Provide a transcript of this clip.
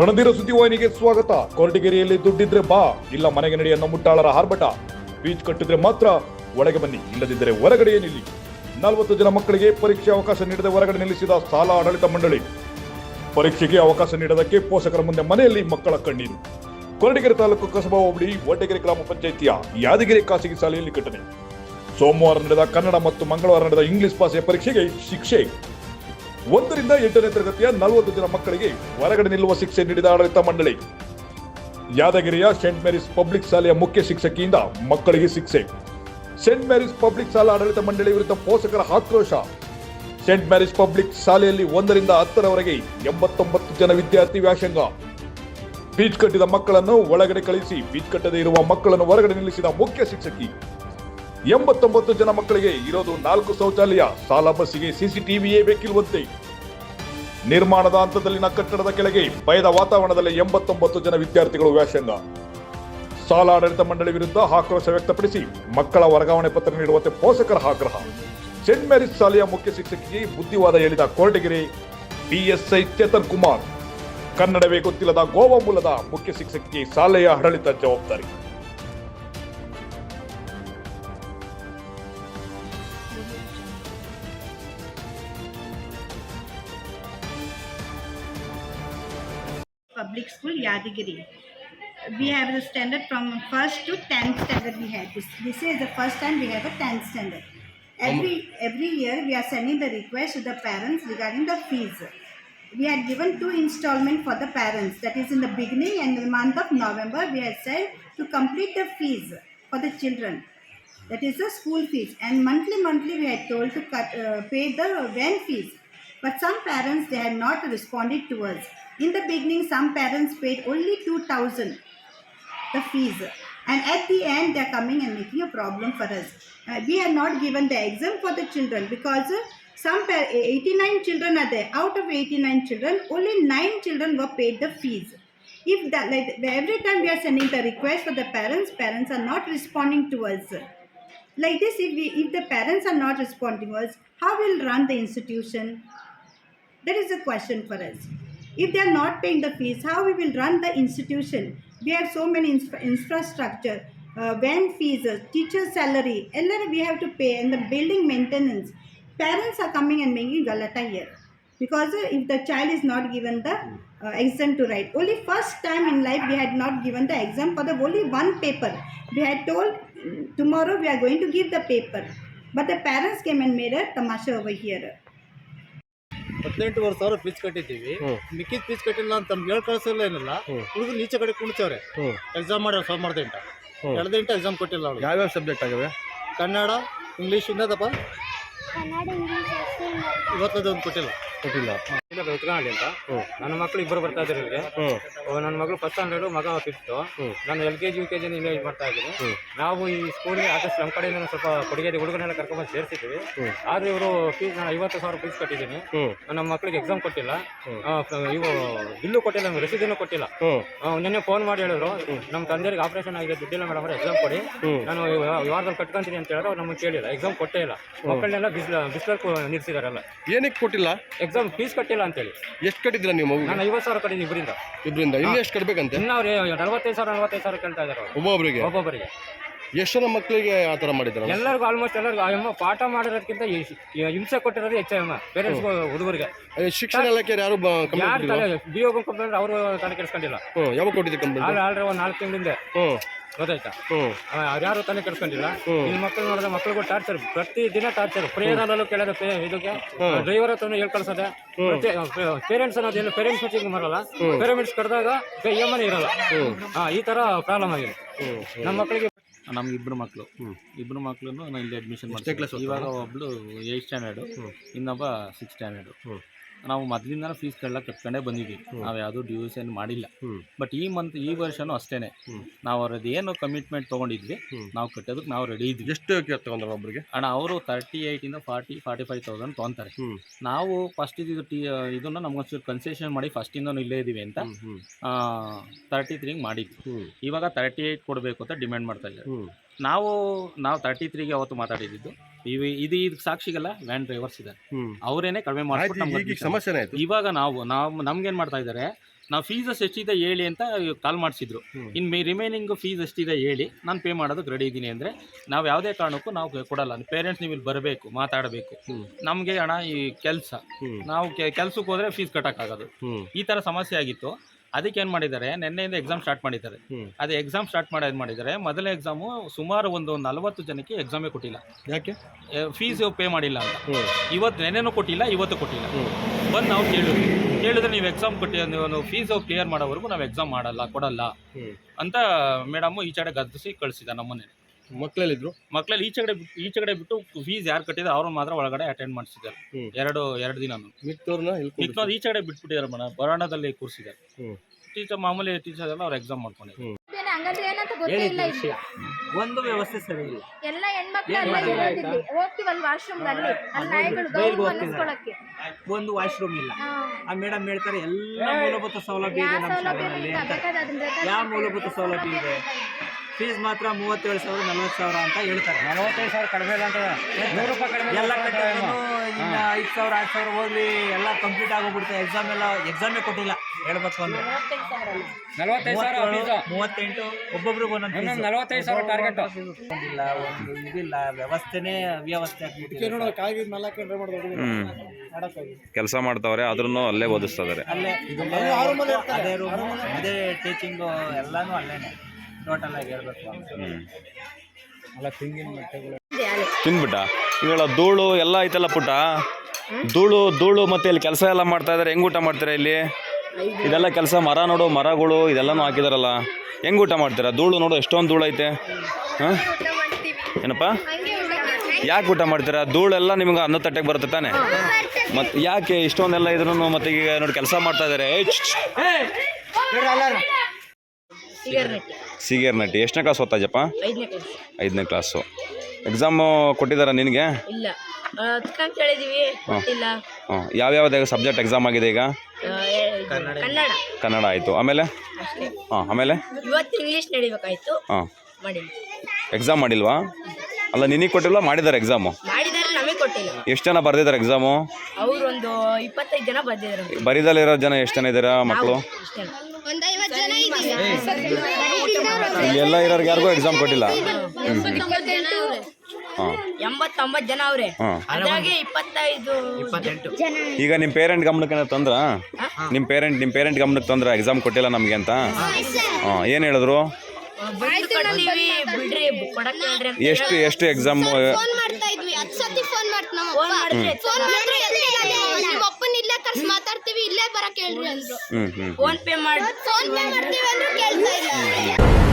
ರಣಧೀರ ಸುದ್ದಿವಾಹಿನಿಗೆ ಸ್ವಾಗತ. ಕೊರಟಗೆರೆಯಲ್ಲಿ ದುಡ್ಡಿದ್ರೆ ಬಾ, ಇಲ್ಲ ಮನೆಗೆ ನಡೆಯ ಮುಟ್ಟಾಳರ ಆರ್ಭಟ ಬೀಚ್ ಕಟ್ಟಿದ್ರೆ ಮಾತ್ರ ಒಳಗೆ ಬನ್ನಿ, ಇಲ್ಲದಿದ್ದರೆ ಹೊರಗಡೆಯೇ ನಿಲ್ಲಿ. ನಲವತ್ತು ಜನ ಮಕ್ಕಳಿಗೆ ಪರೀಕ್ಷೆ ಅವಕಾಶ ನೀಡದೆ ಹೊರಗಡೆ ನಿಲ್ಲಿಸಿದ ಶಾಲಾ ಆಡಳಿತ ಮಂಡಳಿ. ಪರೀಕ್ಷೆಗೆ ಅವಕಾಶ ನೀಡದಕ್ಕೆ ಪೋಷಕರ ಮುಂದೆ ಮನೆಯಲ್ಲಿ ಮಕ್ಕಳ ಕಣ್ಣೀರು. ಕೊರಟಗೆರೆ ತಾಲೂಕು ಕಸಬಾ ಹೋಬಳಿ ಒಡ್ಡಗೆರೆ ಗ್ರಾಮ ಪಂಚಾಯಿತಿಯ ಯಾದಗಿರಿ ಖಾಸಗಿ ಶಾಲೆಯಲ್ಲಿ ಘಟನೆ ಸೋಮವಾರ ನಡೆದ ಕನ್ನಡ ಮತ್ತು ಮಂಗಳವಾರ ನಡೆದ ಇಂಗ್ಲಿಷ್ ಭಾಷೆಯ ಪರೀಕ್ಷೆಗೆ ಶಿಕ್ಷೆ. ಒಂದರಿಂದ ಎಂಟನೇ ತರಗತಿಯ ನಲವತ್ತು ಜನ ಮಕ್ಕಳಿಗೆ ಹೊರಗಡೆ ನಿಲ್ಲುವ ಶಿಕ್ಷೆ ನೀಡಿದ ಆಡಳಿತ ಮಂಡಳಿ. ಯಾದಗಿರಿಯ ಸೆಂಟ್ ಮೇರಿಸ್ ಪಬ್ಲಿಕ್ ಶಾಲೆಯ ಮುಖ್ಯ ಶಿಕ್ಷಕಿಯಿಂದ ಮಕ್ಕಳಿಗೆ ಶಿಕ್ಷೆ. ಸೆಂಟ್ ಮೇರಿಸ್ ಪಬ್ಲಿಕ್ ಶಾಲಾ ಆಡಳಿತ ಮಂಡಳಿ ವಿರುದ್ಧ ಪೋಷಕರ ಆಕ್ರೋಶ. ಸೆಂಟ್ ಮ್ಯಾರಿಸ್ ಪಬ್ಲಿಕ್ ಶಾಲೆಯಲ್ಲಿ ಒಂದರಿಂದ ಹತ್ತರವರೆಗೆ ಎಂಬತ್ತೊಂಬತ್ತು ಜನ ವಿದ್ಯಾರ್ಥಿ ವ್ಯಾಸಂಗ. ಬೀಚ್ ಕಟ್ಟಿದ ಮಕ್ಕಳನ್ನು ಒಳಗಡೆ ಕಳಿಸಿ ಬೀಚ್ ಕಟ್ಟದೇ ಇರುವ ಮಕ್ಕಳನ್ನು ಹೊರಗಡೆ ನಿಲ್ಲಿಸಿದ ಮುಖ್ಯ ಶಿಕ್ಷಕಿ. ಎಂಬತ್ತೊಂಬತ್ತು ಜನ ಮಕ್ಕಳಿಗೆ ಇರೋದು ನಾಲ್ಕು ಶೌಚಾಲಯ, ಸಾಲ ಬಸ್ಸಿಗೆ ಸಿಸಿಟಿವಿಯೇ ಬೇಕಿಲ್ವಂತೆ ನಿರ್ಮಾಣದ ಹಂತದಲ್ಲಿನ ಕಟ್ಟಡದ ಕೆಳಗೆ ಭಯದ ವಾತಾವರಣದಲ್ಲಿ ಎಂಬತ್ತೊಂಬತ್ತು ಜನ ವಿದ್ಯಾರ್ಥಿಗಳು ವ್ಯಾಸಂಗ. ಶಾಲಾ ಆಡಳಿತ ಮಂಡಳಿ ವಿರುದ್ಧ ಆಕ್ರೋಶ ವ್ಯಕ್ತಪಡಿಸಿ ಮಕ್ಕಳ ವರ್ಗಾವಣೆ ಪತ್ರ ನೀಡುವಂತೆ ಪೋಷಕರ ಆಗ್ರಹ. ಸೆಂಟ್ ಮ್ಯಾರಿಸ್ ಶಾಲೆಯ ಮುಖ್ಯ ಶಿಕ್ಷಕಿಗೆ ಬುದ್ಧಿವಾದ ಹೇಳಿದ ಕೊರಟಗೆರೆ ಬಿಎಸ್ಐ ಚೇತನ್ ಕುಮಾರ್. ಕನ್ನಡವೇ ಗೊತ್ತಿಲ್ಲದ ಗೋವಾ ಮೂಲದ ಮುಖ್ಯ ಶಿಕ್ಷಕಿ ಶಾಲೆಯ ಆಡಳಿತ ಜವಾಬ್ದಾರಿ. Public school Yadagiri. We have the standard from first to 10th standard we have. This, this is the first time we have a 10th standard. Every, every year we are sending the request to the parents regarding the fees. We had given two installment for the parents. That is in the beginning and the month of November we had said to complete the fees for the children. That is the school fees. And monthly, monthly we had told to cut, uh, pay the van fees. But some parents they had not responded to us. In the beginning, some parents paid only two thousand the fees, and at the end they are coming and making a problem for us. Uh, we are not given the exam for the children because uh, some pa- 89 children are there. Out of 89 children, only nine children were paid the fees. If that like every time we are sending the request for the parents, parents are not responding to us. Like this, if we if the parents are not responding to us, how will run the institution? There is a question for us. If they are not paying the fees, how we will run the institution? We have so many infra infrastructure, uh, van fees, uh, teacher salary, LR we have to pay and the building maintenance. Parents are coming and making galata here. Because if the child is not given the uh, exam to write, only first time in life we had not given the exam for the only one paper. We had told mm, tomorrow we are going to give the paper. But the parents came and made a tamasha over here. ಹದಿನೆಂಟುವರೆ ಸಾವಿರ fees ಕಟ್ಟಿದ್ದೀವಿ. ಮಿಕ್ಕಿದ fees ಕಟ್ಟಿಲ್ಲ ಅಂತ ನಮ್ಗೆ ಹೇಳಿ ಕಳ್ಸಿಲ್ಲ ಏನಿಲ್ಲ. ಹುಡುಗ ನೀಚೆ ಕಡೆ ಕುಣಿಸವ್ರೆ exam ಮಾಡ್ಯಾರ ಸೋಮವಾರದ ಎಂಟ ಎಳ್ದ ಎಂಟ ಎಕ್ಸಾಮ್ ಕೊಟ್ಟಿಲ್ಲ ಅವಳು. ಯಾವ್ಯಾವ ಸಬ್ಜೆಕ್ಟ್ ಆಗಿವೆ? ಕನ್ನಡ ಇಂಗ್ಲೀಷ್ ಇನ್ನದಪ್ಪ? ಕನ್ನಡ ಇಂಗ್ಲೀಷ್ ಅಷ್ಟೇ ಇವತ್ತದು ಒಂದು ಕೊಟ್ಟಿಲ್ಲ. ಕೊಟ್ಟಿಲ್ಲ. ಇಲ್ಲ ಬೆಳಕನಹಳ್ಳಿ ಅಂತ. ನನ್ನ ಮಕ್ಕಳು ಇಬ್ಬರು ಬರ್ತಾ ಇದ್ದಾರೆ ಇಲ್ಲಿಗೆ. ಹ್ಮ್. ನನ್ನ ಮಗಳು ಫಸ್ಟ್ ಸ್ಟ್ಯಾಂಡರ್ಡು ಮಗ ಫಿಫ್ತು ನಾನು L K G U K G ಇಲ್ಲೇ ಇದು ಮಾಡ್ತಾ ಇದ್ದೀನಿ. ನಾವು ಈ ಸ್ಕೂಲ್ಗೆ ಆದಷ್ಟು ನಮ್ಮ ಕಡೆಯಿಂದ ಸ್ವಲ್ಪ ಕೊಡುಗೆ ಹುಡುಗರನ್ನೆಲ್ಲ ಕರ್ಕೊಂಡ್ಬಂದು ಸೇರಿಸಿದ್ದೀವಿ. ಆದ್ರೆ ಇವರು ಫೀಸ್ ನಾನು ಐವತ್ತು ಸಾವಿರ ಫೀಸ್ ಕಟ್ಟಿದ್ದೀನಿ. ನಮ್ಮ ಮಕ್ಕಳಿಗೆ ಎಕ್ಸಾಮ್ ಕೊಟ್ಟಿಲ್ಲ. ಇವು ಬಿಲ್ಲು ಕೊಟ್ಟಿಲ್ಲ ನಮ್ಗೆ ರಸೀದಿನೂ ಕೊಟ್ಟಿಲ್ಲ. ನಿನ್ನೆ ಫೋನ್ ಮಾಡಿ ಹೇಳಿದ್ರು. ನಮ್ಮ ತಂದೆಯರಿಗೆ ಆಪರೇಷನ್ ಆಗಿದೆ ದುಡ್ಡಿಲ್ಲ ಮೇಡಮ್ ಎಕ್ಸಾಮ್ ಕೊಡಿ. ನಾನು ವಾರದಲ್ಲಿ ಕಟ್ಕೊಂತೀನಿ ಅಂತ ಹೇಳಿದ್ರು ನಮಗೆ ಕೇಳಿಲ್ಲ. ಎಕ್ಸಾಮ್ ಕೊಟ್ಟೇ ಇಲ್ಲ. ಮಕ್ಕಳನ್ನೆಲ್ಲ ಬಿಸಿಲ ಬಿಸಿಲಲ್ಲಿ ನಿಲ್ಸಿದಾರಲ್ಲ ಏನಕ್ಕೆ ಕೊಟ್ಟಿಲ್ಲ? ಎಕ್ಸಾಮ್ ಫೀಸ್ ಕಟ್ಟಿಲ್ಲ ಅಂತೇಳಿ. ಎಷ್ಟು ಕಟ್ಟಿದ್ರ ನೀವು ಮಗು ನಾನು ಐವತ್ತು ಸಾವಿರ ಕಟ್ಟಿದ್ದೀನಿ ಇಬ್ಬರಿಂದ. ಇಬ್ರಿಂದ ಇನ್ನೂ ಎಷ್ಟು ಕಟ್ಟಬೇಕಂತೆ ಇನ್ನೂ ಅವ್ರು ನಲವತ್ತೈದು ಸಾವಿರ ನಲವತ್ತೈದು ಸಾವಿರ ಕೇಳ್ತಾ ಇದ್ದಾರೆ ಒಬ್ಬೊಬ್ಬರಿಗೆ ಒಬ್ಬೊಬ್ಬರಿಗೆ ಎಷ್ಟು ಜನ ಮಕ್ಕಳಿಗೆ ಆ ಥರ ಮಾಡಿದ್ದಾರೆ ಎಲ್ಲರಿಗೂ ಆಲ್ಮೋಸ್ಟ್ ಎಲ್ಲರಿಗೂ ಆ ಅಮ್ಮ ಪಾಠ ಮಾಡಿರೋದಕ್ಕಿಂತ ಈ- ಈ ಹಿಂಸೆ ಕೊಟ್ಟಿರೋದು ಹೆಚ್ಚು ಅಮ್ಮ ಪೇರೆಂಟ್ಸ್ ಹುಡುಗರಿಗೆ. ಶಿಕ್ಷಣ ಇಲಾಖೆ ಯಾರು ಯಾರು ತಲೆ ಬಿ ಒ ಕಂಪ್ಲೇಂಟ್ ಅವರು ತಲೆ ಕೆಡಿಸ್ಕೊಂಡಿಲ್ಲ. ಯಾವಾಗ ಕೊಟ್ಟಿದ್ದೆ ಕಂಪ್ಲೇಂಟ್ ಆದ್ರೆ ಆಲ್ರೆ ಒಂದು ನಾಲ್ಕು ತಿಂಗಳಿಂದ. ಹ್ಮ್ ಗೊತ್ತಾಯ್ತಾ? ಅವ್ರು ಯಾರು ತಲೆ ಕೆಡಿಸ್ಕೊಂಡಿಲ್ಲ. ಈ ಮಕ್ಕಳು ನೋಡಿದ್ರೆ ಮಕ್ಕಳಿಗೂ ಟಾರ್ಚರ್ ಪ್ರತಿ ದಿನ ಟಾರ್ಚರ್ ಪ್ರೇರಣಲ್ಲೂ ಕೇಳೋದು ಪೇ- ಇದಕ್ಕೆ ಡ್ರೈವರ್ ಹತ್ರ ಹೇಳ್ ಕಳ್ಸೋದೆ. ಪೇರೆಂಟ್ಸ್ ಅನ್ನೋದು ಏನು ಪೇರೆಂಟ್ಸ್ ಮೀಟಿಂಗ್ ಮಾಡಲ್ಲ ಪೇರೆಂಟ್ಸ್ ಕರೆದಾಗ ಎಮ್ಮನೆ ಇರಲ್ಲ. ಹಾ ಈ ತರ ಪ್ರಾಬ್ಲಮ್ ಆಗಿದೆ. ನಮ್ಮ ಮಕ್ಕಳಿಗೆ ನಮ್ಗೆ ಇಬ್ರು ಮಕ್ಕಳು ಇಬ್ರು ಮಕ್ಕಳನ್ನು ನಾನು ಇಲ್ಲಿ ಅಡ್ಮಿಷನ್ ಮಾಡ್ತೀನಿ ಇವಾಗ ಒಬ್ಬಳು ಏಯ್ಟ್ ಸ್ಟ್ಯಾಂಡರ್ಡು ಇನ್ನೊಬ್ಬ ಸಿಕ್ಸ್ ಸ್ಟ್ಯಾಂಡರ್ಡು ನಾವು ಮೊದಲಿಂದ ಫೀಸ್ ಕಳ್ಳ ಕಟ್ಕೊಂಡೇ ಬಂದಿದ್ದೀವಿ ನಾವು ಯಾವುದೂ ಡ್ಯೂಸ್ ಏನು ಮಾಡಿಲ್ಲ. ಬಟ್ ಈ ಮಂತ್ ಈ ವರ್ಷನೂ ಅಷ್ಟೇನೆ. ನಾವು ಅವ್ರದ್ದು ಏನು ಕಮಿಟ್ಮೆಂಟ್ ತೊಗೊಂಡಿದ್ವಿ ನಾವು ಕಟ್ಟೋದಕ್ಕೆ ನಾವು ರೆಡಿ ಇದ್ವಿ. ಎಷ್ಟು ತಗೊಂಡ್ರ ಒಬ್ರಿಗೆ? ಅಣ್ಣ ಅವರು ತರ್ಟಿ ಏಯ್ಟಿಂದ ಫಾರ್ಟಿ ಫಾರ್ಟಿ ಫೈವ್ ತೌಸಂಡ್ ತೊಗೊತಾರೆ ನಾವು ಫಸ್ಟ್ ಇದು ಟಿ ಇದನ್ನು ನಮ್ಗೊಂಚೂರು ಕನ್ಸೆಷನ್ ಮಾಡಿ ಫಸ್ಟಿಂದನೂ ಇಲ್ಲೇ ಇದ್ದೀವಿ ಅಂತ ತರ್ಟಿ ತ್ರೀಗೆ ಮಾಡಿದ್ವಿ. ಇವಾಗ ತರ್ಟಿ ಏಯ್ಟ್ ಕೊಡಬೇಕು ಅಂತ ಡಿಮ್ಯಾಂಡ್ ಮಾಡ್ತಾ ಇದ್ದಾರೆ. ನಾವು ನಾವು ತರ್ಟಿ ತ್ರೀಗೆ ಅವತ್ತು ಮಾತಾಡಿದ್ದು. ಇವ ಇದು ಇದು ಸಾಕ್ಷಿಗಲ್ಲ ವ್ಯಾನ್ ಡ್ರೈವರ್ಸ್ ಇದೆ ಹ್ಮ್. ಅವರೇನೆ ಕಡಿಮೆ ಮಾಡಿ ಮಾಡ್ಬಿಟ್ಟು ನಮ್ಗೆ ಈಗ ಈಗ admission ಸಮಸ್ಯೆ ಆಯ್ತು. ಇವಾಗ ನಾವು ನಾವು ನಮ್ಗೇನು ಮಾಡ್ತಾ ಇದ್ದಾರೆ ನಾವು ಫೀಸಸ್ ಎಷ್ಟಿದೆ ಹೇಳಿ ಅಂತ ಕಾಲ್ ಮಾಡಿಸಿದ್ರು. ಇನ್ನು ರಿಮೈನಿಂಗ್ ಫೀಸ್ ಎಷ್ಟಿದೆ ಹೇಳಿ ನಾನು ಪೇ ಮಾಡೋದಕ್ಕೆ ರೆಡಿ ಇದ್ದೀನಿ ಅಂದರೆ ನಾವು ಯಾವುದೇ ಕಾರಣಕ್ಕೂ ನಾವು ಕೊಡಲ್ಲ. ಪೇರೆಂಟ್ಸ್ ನೀವು ಇಲ್ಲಿ ಬರಬೇಕು ಮಾತಾಡಬೇಕು. ನಮಗೆ ಹಣ ಈ ಕೆಲಸ. ನಾವು ಕೆಲಸಕ್ಕೆ ಹೋದರೆ ಫೀಸ್ ಕಟ್ಟೋಕ್ಕಾಗೋದು. ಈ ಥರ ಸಮಸ್ಯೆ ಆಗಿತ್ತು. ಅದಕ್ಕೆ ಏನು ಮಾಡಿದ್ದಾರೆ? ನಿನ್ನೆಯಿಂದ ಎಕ್ಸಾಮ್ ಸ್ಟಾರ್ಟ್ ಮಾಡಿದ್ದಾರೆ. ಅದೇ ಎಕ್ಸಾಮ್ ಸ್ಟಾರ್ಟ್ ಮಾಡೋದು ಮಾಡಿದ್ದಾರೆ. ಮೊದಲ ಎಕ್ಸಾಮು ಸುಮಾರು ಒಂದು ನಲವತ್ತು ಜನಕ್ಕೆ ಎಕ್ಸಾಮೇ ಕೊಟ್ಟಿಲ್ಲ. ಯಾಕೆ? ಫೀಸ್ ಪೇ ಮಾಡಿಲ್ಲ ಅಂತ. ಇವತ್ತು ನೆನೆನೂ ಕೊಟ್ಟಿಲ್ಲ ಇವತ್ತು ಕೊಟ್ಟಿಲ್ಲ. ಬಂದು ನಾವು ಕೇಳಿದ್ವಿ. ಕೇಳಿದ್ರೆ ನೀವು ಎಕ್ಸಾಮ್ ಕೊಟ್ಟಿ ನೀವು ಫೀಸ್ ಕ್ಲಿಯರ್ ಮಾಡೋವರೆಗೂ ನಾವು ಎಕ್ಸಾಮ್ ಮಾಡಲ್ಲ ಕೊಡಲ್ಲ ಅಂತ ಮೇಡಮು ಈಚೆಡೆ ಗದ್ದಿಸಿ ಕಳಿಸಿದ ನಮ್ಮನ್ನೇ. ಮಕ್ಕಳಲ್ಲಿದ್ರು ಮಕ್ಕಳಲ್ಲಿ ಈಚೆಗಡೆ ಬಿಟ್ಟು ಈಚೆಗಡೆ ಬಿಟ್ಟು ಫೀಸ್ ಯಾರು ಕಟ್ಟಿದ್ರೆ ಅವ್ರನ್ನ ಮಾತ್ರ ಒಳಗಡೆ ಅಟೆಂಡ್ ಮಾಡಿಸಿದ್ದಾರೆ. ಹ್ಮ್. ಎರಡು ಎರಡು ದಿನ ಮಿಕ್ಕವ್ರನ್ನ ಮಿಕ್ಕವ್ರು ಈಚೆಗಡೆ ಬಿಟ್ಬಿಟ್ಟಿದ್ದಾರೆ ಮೇಡಮ್. ಬರೋಣದಲ್ಲಿ ಕೂರಿಸಿದ್ದಾರೆ. ಹ್ಮ್. ಟೀಚರ್ ಮಾಮೂಲಿ ಟೀಚರ್ ಎಲ್ಲ ಅವ್ರು ಎಕ್ಸಾಮ್ ಮಾಡ್ಕೊಂಡಿದ್ದಾರೆ. ಹಂಗಂದ್ರೆ ಏನಂತ ಗೊತ್ತೇ ಇಲ್ಲ ಇಲ್ಲಿ. ಒಂದು ವ್ಯವಸ್ಥೆ ಸರಿ ಇಲ್ಲ. ಎಲ್ಲ ಹೆಣ್ಮಕ್ಳು ಅಲ್ಲೇ ಇರೋದಿಲ್ಲಿ. ಹೋಗ್ತೀವಲ್ಲ ವಾಶ್ರೂಮ್ ಅಲ್ಲಿ ನಾಯಿಗಳು ಒಂದು ವಾಶ್ರೂಮ್ ಇಲ್ಲ. ಆ ಮೇಡಮ್ ಹೇಳ್ತಾರೆ ಎಲ್ಲ ಮೂಲಭೂತ ಸೌಲಭ್ಯ ಇದೆ ಯಾವ ನಮ್ಮ ಸೌಲಭ್ಯ ಶಾಲೆಯಲ್ಲಿ ಇಲ್ಲ? ಅಂತ. ಬೇಕಾದ್ರೆ ಅದನ್ನ ಬೇಕಾದ್ರೆ ಯಾವ ಮೂಲಭೂತ ಸೌಲಭ್ಯ ಇದೆ? ಫೀಸ್ ಮಾತ್ರ ಮೂವತ್ತೇಳು ಸಾವಿರ ನಲ್ವತ್ತು ಸಾವಿರ ಅಂತ ಹೇಳ್ತಾರೆ. ನಲವತ್ತೈದು ಸಾವಿರ ಕಡಿಮೆ ಇಲ್ಲ ಅಂತ ನೂರು ರೂಪಾಯಿ ಕಡಿಮೆ ಎಲ್ಲ ಕಟ್ಟಿದ್ರು ಇನ್ನು ಐದು ಸಾವಿರ ಆರು ಸಾವಿರ ಹೋಗ್ಲಿ ಎಲ್ಲ ಕಂಪ್ಲೀಟ್ ಆಗೋಗ್ಬಿಡುತ್ತೆ. ಎಕ್ಸಾಮ್ ಎಲ್ಲ ಎಕ್ಸಾಮೇ ಕೊಟ್ಟಿಲ್ಲ ಹೇಳ್ಬೇಕು ಅಂದ್ರೆ. ನಲವತ್ತೈದು ಸಾವಿರ ಮೂವತ್ತೆಂಟು ಒಬ್ಬೊಬ್ರಿಗೆ ಒಂದೊಂದು ನಲವತ್ತೈದು ಸಾವಿರ ಟಾರ್ಗೆಟ್ ಇಲ್ಲ ಒಂದು ಇದಿಲ್ಲ ವ್ಯವಸ್ಥೆನೇ ಅವ್ಯವಸ್ಥೆ ಕೆಲಸ ಮಾಡ್ತಾವ್ರೆ ಆದ್ರೂ ಅಲ್ಲೇ ಓದಿಸ್ತಾ ಇದಾರೆ. ಅಲ್ಲೇ ಅದೇ ರೂಮ್ ಅದೇ ಟೀಚಿಂಗು ಎಲ್ಲಾನು ಅಲ್ಲೇನೆ. ಟೋಟಲ್ ಆಗಿ ಹೇಳ್ಬೇಕು ತಿಂದ್ಬಿಟ್ಟ ಇವಾಗ ಧೂಳು ಎಲ್ಲ ಐತಲ್ಲ ಪುಟ್ಟ? ಧೂಳು ಧೂಳು ಮತ್ತೆ ಇಲ್ಲಿ ಕೆಲಸ ಎಲ್ಲ ಮಾಡ್ತಾ ಇದಾರೆ. ಹೆಂಗ್ ಊಟ ಮಾಡ್ತೀರಾ ಇಲ್ಲಿ? ಇದೆಲ್ಲ ಕೆಲಸ ಮರ ನೋಡು ಮರಗಳು ಇದೆಲ್ಲಾನು ಹಾಕಿದಾರಲ್ಲ. ಹೆಂಗ್ ಊಟ ಮಾಡ್ತೀರಾ? ಧೂಳು ನೋಡು ಎಷ್ಟೊಂದು ಧೂಳು ಐತೆ. ಹಾಂ? ಏನಪ್ಪ? ಯಾಕೆ ಊಟ ಮಾಡ್ತೀರಾ? ಧೂಳೆಲ್ಲ ನಿಮ್ಗೆ ಅನ್ನ ತಟ್ಟೆಗೆ ಬರುತ್ತೆ ತಾನೆ? ಮತ್ತೆ ಯಾಕೆ ಇಷ್ಟೊಂದೆಲ್ಲ ಇದ್ರೂ ಮತ್ತೆ ಈಗ ನೋಡಿ ಕೆಲಸ ಮಾಡ್ತಾ ಇದಾರೆ. ಏ, ಛ್, ಛ್. ಸೀಗೇರ್ ನಟಿ ಎಷ್ಟನೇ ಕ್ಲಾಸ್ ಓದ್ತಾಜಪ್ಪ ಐದನೇ ಕ್ಲಾಸ್ ಐದನೇ ಕ್ಲಾಸು ಎಕ್ಸಾಮು ಕೊಟ್ಟಿದ್ದಾರಾ ನಿನಗೆ? ಇಲ್ಲ. ಹಾಂ. ಯಾವ್ಯಾವ ಸಬ್ಜೆಕ್ಟ್ ಎಕ್ಸಾಮ್ ಆಗಿದೆ ಈಗ? ಕನ್ನಡ. ಕನ್ನಡ. ಆಯಿತು. ಆಮೇಲೆ? ಹಾಂ ಆಮೇಲೆ? ಇವತ್ತು ಇಂಗ್ಲಿಷ್ ನಡಿಬೇಕಾಯ್ತು. ಹಾಂ. ಮಾಡಿಲ್ಲ. ಎಕ್ಸಾಮ್ ಮಾಡಿಲ್ವಾ? ಅಲ್ಲ ನಿನಗೆ ಕೊಟ್ಟಿಲ್ವಾ? ಮಾಡಿದ್ದಾರೆ ಎಕ್ಸಾಮು ಮಾಡಿದಾರೆ ನಮಗೆ ಕೊಟ್ಟಿಲ್ಲ. ಎಷ್ಟು ಜನ ಬರ್ದಿದ್ದಾರೆ ಎಕ್ಸಾಮು ಬರೀದಲ್ಲಿರೋ ಒಂದು ಇಪ್ಪತ್ತೈದು ಜನ ಬಂದಿದ್ರು ಬರಿದಲ್ಲಿರೋ ಜನ ಎಷ್ಟು ಜನ ಇದ್ದೀರಾ ಮಕ್ಕಳು ಇಷ್ಟೇ ಒಂದ್ ಐವತ್ ಜನ ಇದೀವಿ ಇಲ್ಲಿ ಎಲ್ಲ ಇರೋರ್ಗೆ ಯಾರಿಗೂ ಎಕ್ಸಾಮ್ ಕೊಟ್ಟಿಲ್ಲ. ಹಾಂ. ಎಂಬತ್ತೊಂಬತ್ತು ಜನ ಅವ್ರೆ. ಹಾಂ. ಅದ್ರಾಗೆ ಇಪ್ಪತ್ತೈದು. ಈಗ ನಿಮ್ಮ ಪೇರೆಂಟ್ ಗಮನಕ್ಕೆ ಏನೋ ತಂದ್ರ? ನಿಮ್ಮ ಪೇರೆಂಟ್ ನಿಮ್ಮ ಪೇರೆಂಟ್ ಗಮನಕ್ಕೆ ತಂದ್ರ ಎಕ್ಸಾಮ್ ಕೊಟ್ಟಿಲ್ಲ ನಮಗೆ ಅಂತ? ಹಾಂ. ಏನು ಹೇಳಿದ್ರು? ಎಷ್ಟು ಎಷ್ಟು ಎಕ್ಸಾಮ್ ಕರ್ಸ್ ಮಾತಾಡ್ತೀವಿ ಇಲ್ಲೇ ಬರಕ್ ಹೇಳ್ರಿ ಅಂದ್ರು. ಫೋನ್ ಪೇ ಮಾಡಿ ಫೋನ್ ಪೇ ಮಾಡ್ತೀವಿ ಅಂದ್ರು ಕೇಳ್ತಾ ಇಲ್ಲ